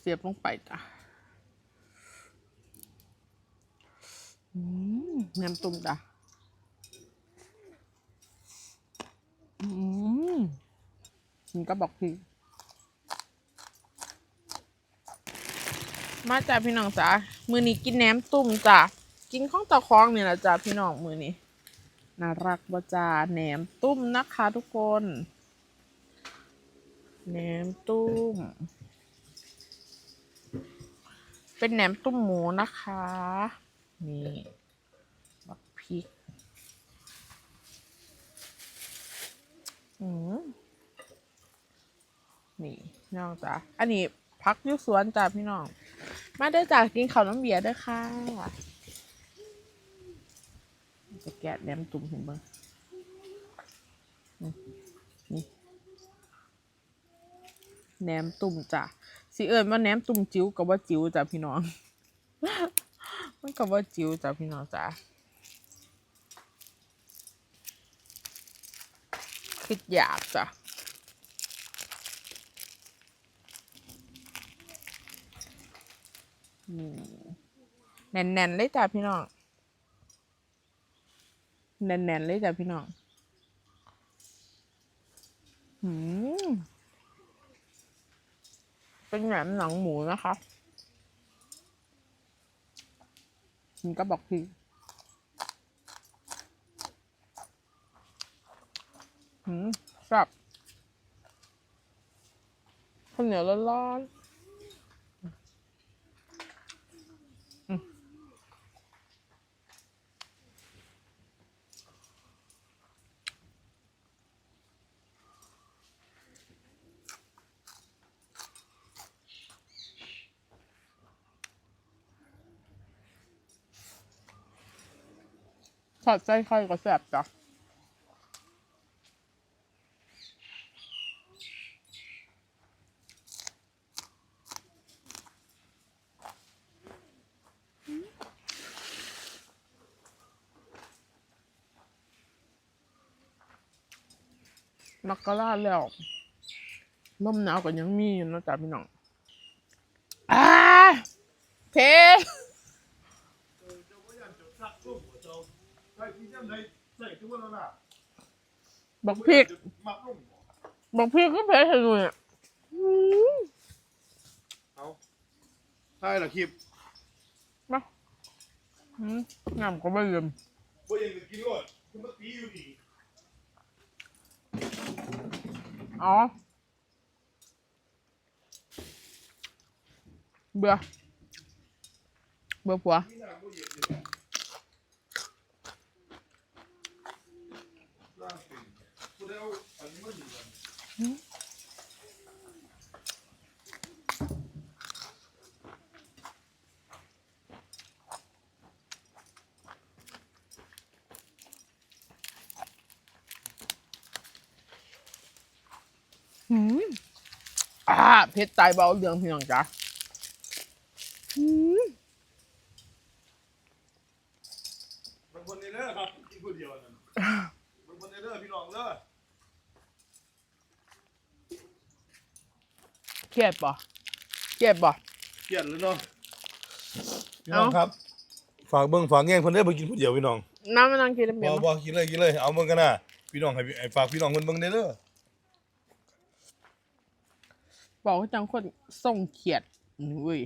เสียบลงไปจ้ะน้ำตุ่มจ้ะอืมมันก็บอกพี่มาจ้ะพี่น้องจ้ะมือนี้กินแหนมตุ่มจ้ะกินข้องตะคองเนี่แหละจ้ะพี่น้องมือนี้น่ารักบ่จ้าแหนมตุ้มนะคะทุกคนแหนมตุ้ม เป็นแหนมตุ้มหมูนะคะ นี่บักพริก อืมนี่น้องจ้ะอันนี้พักยุสวนจ้ะพี่น้อง มาได้จากกินข้าวน้ำเบียร์ด้วยค่ะ จะแกะแหนมตุ่มเห็นบ้างนี่แหนมตุ่มจ้ะ สิเอิญว่าแหนมตุ่มจิ๋วกับว่าจิ๋วจ้ะพี่น้อง มันกับว่าจิ๋วจ้ะพี่น้องจ้ะคิดอยากจ้ะแน่นๆเลยจ้ะพี่น้อง แน่นๆเลยจ้ะพี่น้องหืม เป็นแหนมหนังหมูนะคะมันก็บอกพี่หืมแบบข้าวเหนียวร้อนๆ สอดไส้ไข่ก็แซ่บจ้ะมักกะลาแล้วลมหนาวก็ยังมีอยู่เนาะจ๊ะพี่น้องอ่าเพ บอกพริกมักลงบ่บอกพี่ก็เพชรให้ดูเนี่ยอืมเอาใช่ละคลิปมาอืมงามก็ไม่ลืมบ่ยังจะกินรสคือมาตีอยู่นี่อ๋อเบื่อเบื่อผัว ที่น้ำบ่เย็นเลยร่างเป็นผู้ใดเอืมอ่าเพชรตายเบาเรื่องพี่น้องจ้ะอืม บางคนในเด้อครับกินผู้เดียวนั่นบางคนในเด้อพี่น้องเด้อ เครียดป่ะเครียดป่ะเกลียดแล้วเนาะพี่น้องครับ ฝากเบิ่งฝากแง่งเพิ่นได้อบ่กินผู้เดียวพี่น้องน้ำมันนั่งกินแล้วเปลี่ยบ่นบ่กินเลยกินเลย เอาเบิ่งกันนะพี่น้องให้ให้ฝากพี่น้องเพิ่นเบิ่งได้เด้อบอกว่าจังคนส่งเขียดอุ้ย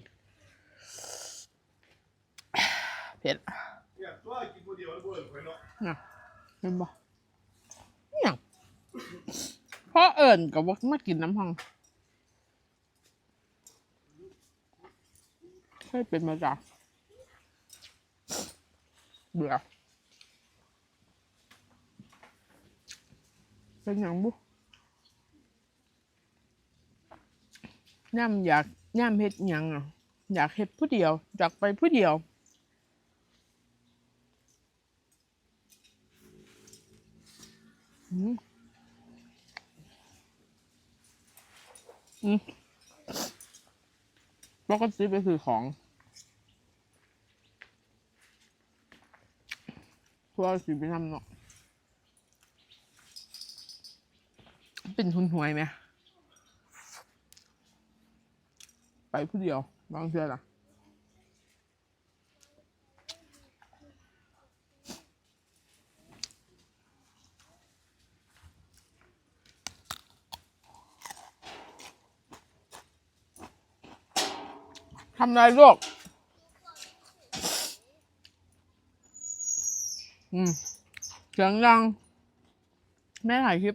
เผ็ดเนี่ยตัวกินผู้เดียวแล้วบ่เอิ้นข่อยเนาะน่ะเห็นบ่เนี่ยเพราะเอิญกับว่ามากินน้ำพัง เคยเป็นมาจ้ะเบื่อเป็นอย่างบุย่ำอยากย่ำเฮ็ดยังอะ อยากเฮ็ดผู้เดียว อยากไปผู้เดียว อืมอืมปกติไปซื้อของ ทัวร์สิไปทำเนาะเป็นทุนหวยไหมไปผู้เดียวบางเทื่อล่ะทำอะไรลูกอืม เสียงดัง แม่ถ่ายคลิป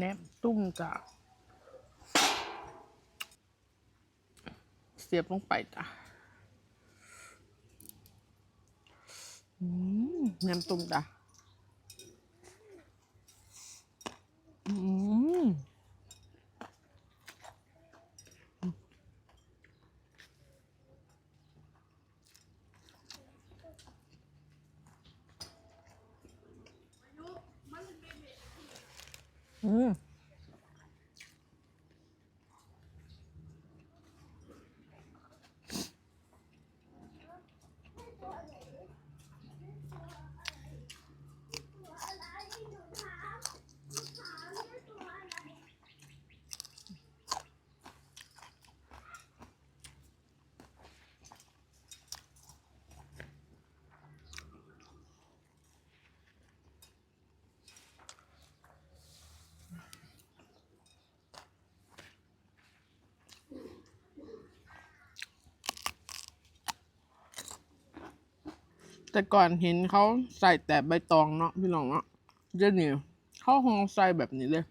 แนบตุ้มจ้ะเสียบลงไปจ้ะอืมแหนมตุ้มจ้ะอืม อื แต่ก่อนเห็นเขาใส่แต่ใบตองเนาะพี่น้องเนาะเดี๋ยวนี้เขาหองใส่แบบนี้เลย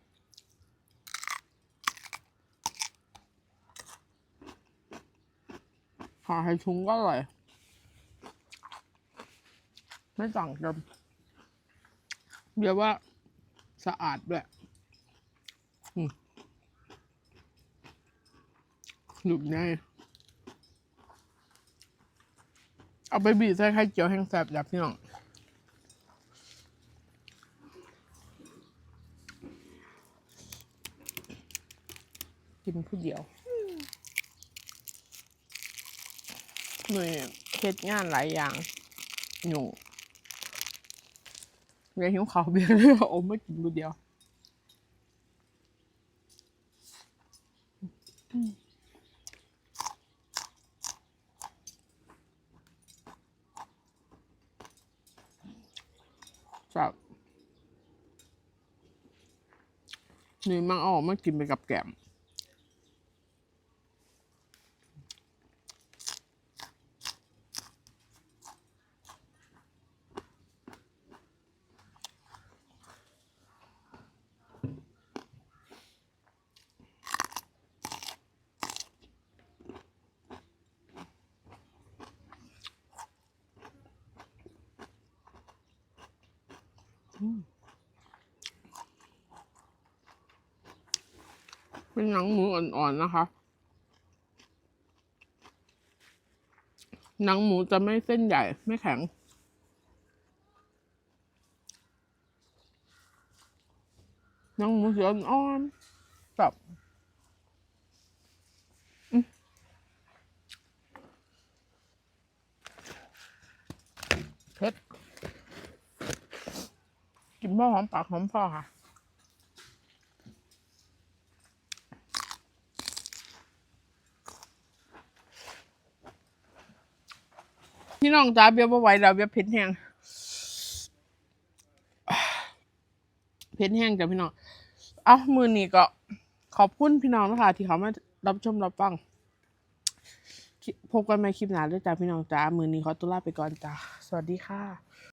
หาให้ชุงก็อร่อยไม่ต่างกันเดี๋ยวว่าสะอาดด้วยอืมหนุบไง เอาไปบีบใส่ไข่เจียวแห้งแซ่บแบบพี่น้องกินผู้เดียวหน่วยเฮ็ดงานหลายอย่างอยู่เวียหิวเขาวเบียร์เลยอาไม่กินผู้เดียว สับนี่มังเอาออกมากินไปกับแกม เป็นหนังหมูอ่อนๆนะคะ หนังหมูจะไม่เส้นใหญ่ไม่แข็ง หนังหมูสีอ่อนๆแบบอืมเผ็ดกิ นพ่หอมปากหอมคอค่ะพี่น้องจ้าเบียบ่ไหวแล้วเบียเผ็ดแห้งเผ็ดแห้งจ้ะพี่น้อง เอามือนี้ก็ขอบคุณพี่น้องนะคะที่เขามารับชมรับฟัง พบกันใหม่คลิปหน้าด้วยจ้าพี่น้องจ้า มือนี้ขอตัวลาไปก่อนจ้า สวัสดีค่ะ